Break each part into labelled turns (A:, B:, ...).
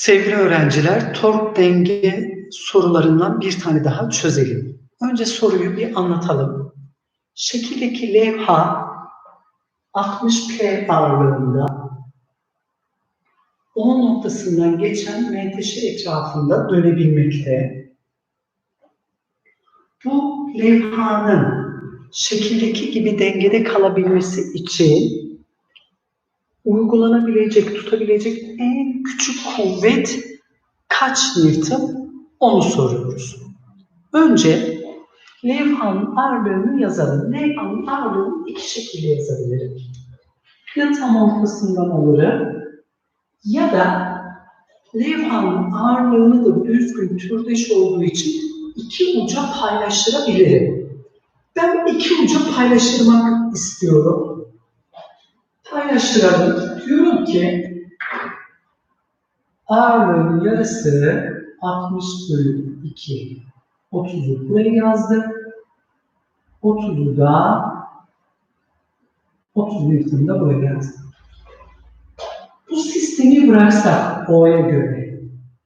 A: Sevgili öğrenciler, tork denge sorularından bir tane daha çözelim. Önce soruyu bir anlatalım. Şekildeki levha 60 P ağırlığında 10 noktasından geçen menteşe etrafında dönebilmekte. Bu levhanın şekildeki gibi dengede kalabilmesi için uygulanabilecek, tutabilecek en küçük kuvvet kaç Newton onu soruyoruz. Önce levhanın ağırlığını yazalım. Levhanın ağırlığını iki şekilde yazabilirim. Ya tam ortasından alırım ya da levhanın ağırlığını da düzgün türdeş olduğu için iki uca paylaştırabilirim. Ben iki uca paylaştırmak istiyorum paylaştıralım. Diyorum ki ağırlığın yarısı 60 bölü 2. 30'u buraya yazdık. 30'u da 30 Newton'u da buraya yazdık. Bu sistemi bıraksak O'ya göre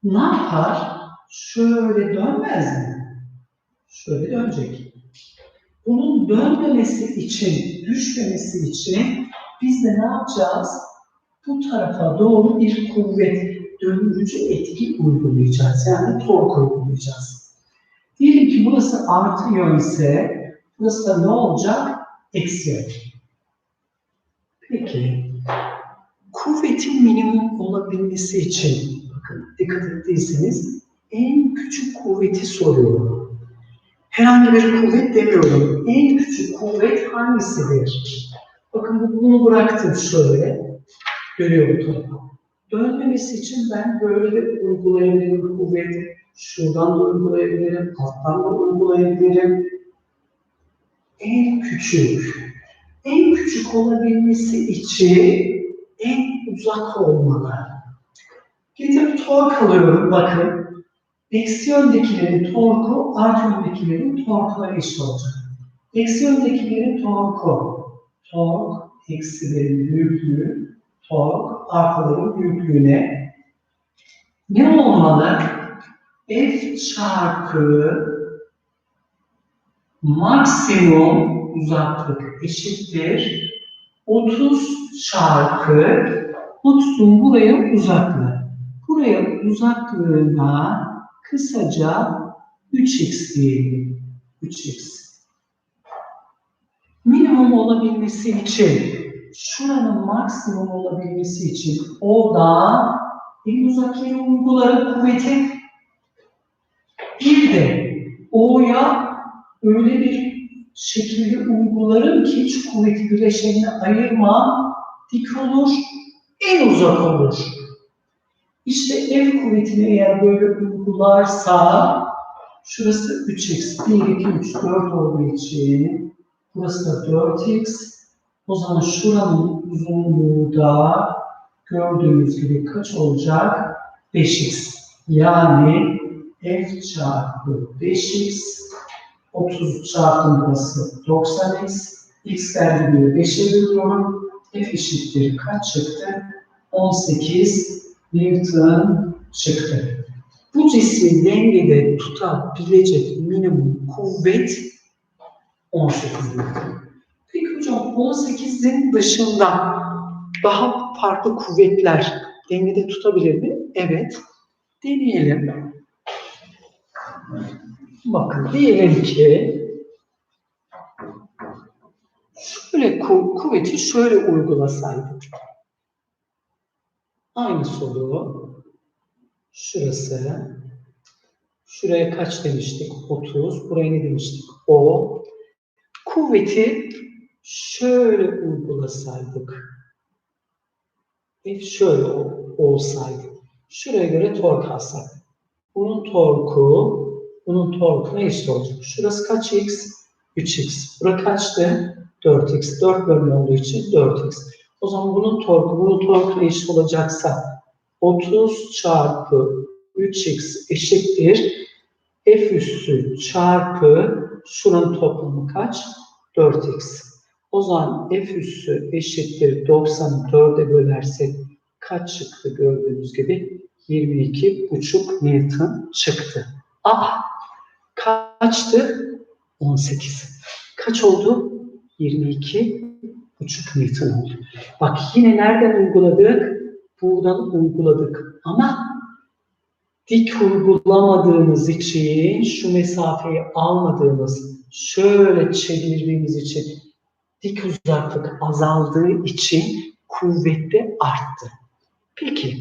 A: ne yapar? Şöyle dönmez mi? Şöyle dönecek. Bunun dönmemesi için, düşmemesi için biz de ne yapacağız? Bu tarafa doğru bir kuvvet, döndürücü etki uygulayacağız. Yani tork uygulayacağız. Diyelim ki burası artı yön ise burası da ne olacak? Eksi yön. Peki, kuvvetin minimum olabilmesi için, bakın dikkat ettiyseniz en küçük kuvveti soruyorum. Herhangi bir kuvvet demiyorum. En küçük kuvvet hangisidir? Bakın bunu bıraktım şöyle. Görüyor bu tarafa. Dönmemesi için ben böyle uygulayabilirim kuvveti. Şuradan da uygulayabilirim, alttan da uygulayabilirim. En küçük, en küçük olabilmesi için en uzak olmalı. Gidip tork alıyorum bakın. Eksi yöndekilerin torku, artı yöndekilerin torkuna eşit olacak. Eksi yöndekilerin torku, tork eksilerin büyüklüğü, tork arkaların büyüklüğüne ne olmalı? F çarpı maksimum uzaklık eşittir 30 çarpı 30'un buraya uzaklığı. Buraya uzaklığına kısaca 3x diyelim. 3x minimum olabilmesi için, şuranın maksimum olabilmesi için orada en uzak yere uyguların kuvveti bir de O'ya öyle bir şekilde uygularım ki hiç kuvveti bileşenine ayırma, dik olur, en uzak olur. İşte F kuvvetini eğer böyle uygularsa şurası 3x, 1, 2, 3, 4 olduğu için Burası da 4x. O zaman şuranın uzunluğu da gördüğünüz gibi kaç olacak? 5x. Yani f çarpı 5x 30 çarpı burası 90x. x geldi diyor 5'e bölüyorum. f eşittir kaç çıktı? 18 Newton çıktı. Bu cismi dengede tutabilecek minimum kuvvet 18 Newton. Peki hocam 18'in dışında daha farklı kuvvetler dengede tutabilir mi? Evet. Deneyelim. Bakın diyelim ki şöyle ku kuvveti şöyle uygulasaydık. Aynı soru. Şurası. Şuraya kaç demiştik? 30. Buraya ne demiştik? O kuvveti şöyle uygulasaydık, ve şöyle olsaydı, şuraya göre tork alsak, bunun torku, bunun torkuna eşit olacak. Şurası kaç x? 3x. Burası kaçtı? 4x. 4 bölüm olduğu için 4x. O zaman bunun torku, bunun torkuna eşit olacaksa 30 çarpı 3x eşittir. F üssü çarpı şunun toplamı kaç? 4x. O zaman f üssü eşittir 94'e bölersek kaç çıktı gördüğünüz gibi? 22,5 Newton çıktı. Ah! Kaçtı? 18. Kaç oldu? 22,5 Newton oldu. Bak yine nereden uyguladık? Buradan uyguladık. Ama dik uygulamadığımız için, şu mesafeyi almadığımız, şöyle çevirdiğimiz için, dik uzaklık azaldığı için kuvvette arttı. Peki,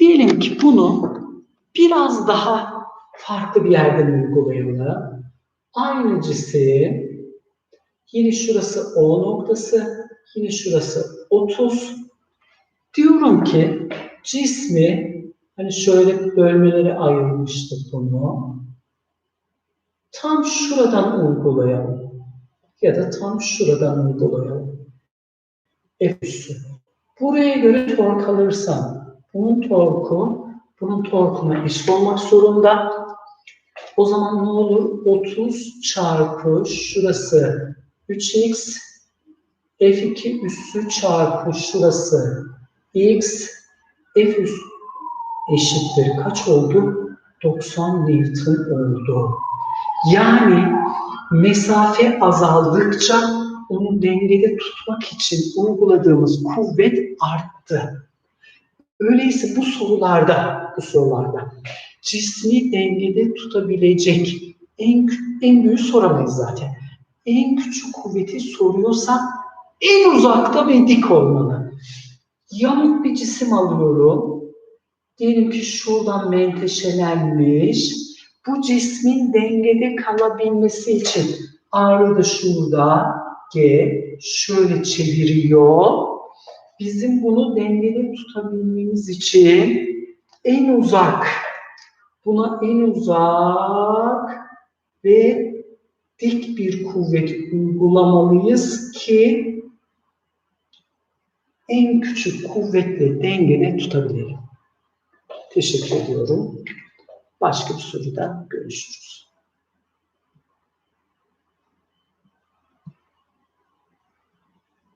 A: diyelim ki bunu biraz daha farklı bir yerden uygulayalım. Aynı cismi, yine şurası O noktası, yine şurası 30. Diyorum ki cismi Hani şöyle bölmelere ayırmıştık bunu. Tam şuradan uygulayalım. Ya da tam şuradan uygulayalım. F üssü. Buraya göre tork alırsam, bunun torku, bunun torkuna eşit olmak zorunda. O zaman ne olur? 30 çarpı şurası 3x, F2 üssü çarpı şurası x, F üssü eşittir kaç oldu? 90 Newton oldu. Yani mesafe azaldıkça onu dengede tutmak için uyguladığımız kuvvet arttı. Öyleyse bu sorularda, bu sorularda cismi dengede tutabilecek en, en büyük soramayız zaten. En küçük kuvveti soruyorsa en uzakta ve dik olmalı. Yamuk bir cisim alıyorum. Diyelim ki şuradan menteşelenmiş. Bu cismin dengede kalabilmesi için ağrı da şurada G şöyle çeviriyor. Bizim bunu dengede tutabilmemiz için en uzak buna en uzak ve dik bir kuvvet uygulamalıyız ki en küçük kuvvetle dengede tutabilelim. Teşekkür ediyorum. Başka bir soruda görüşürüz.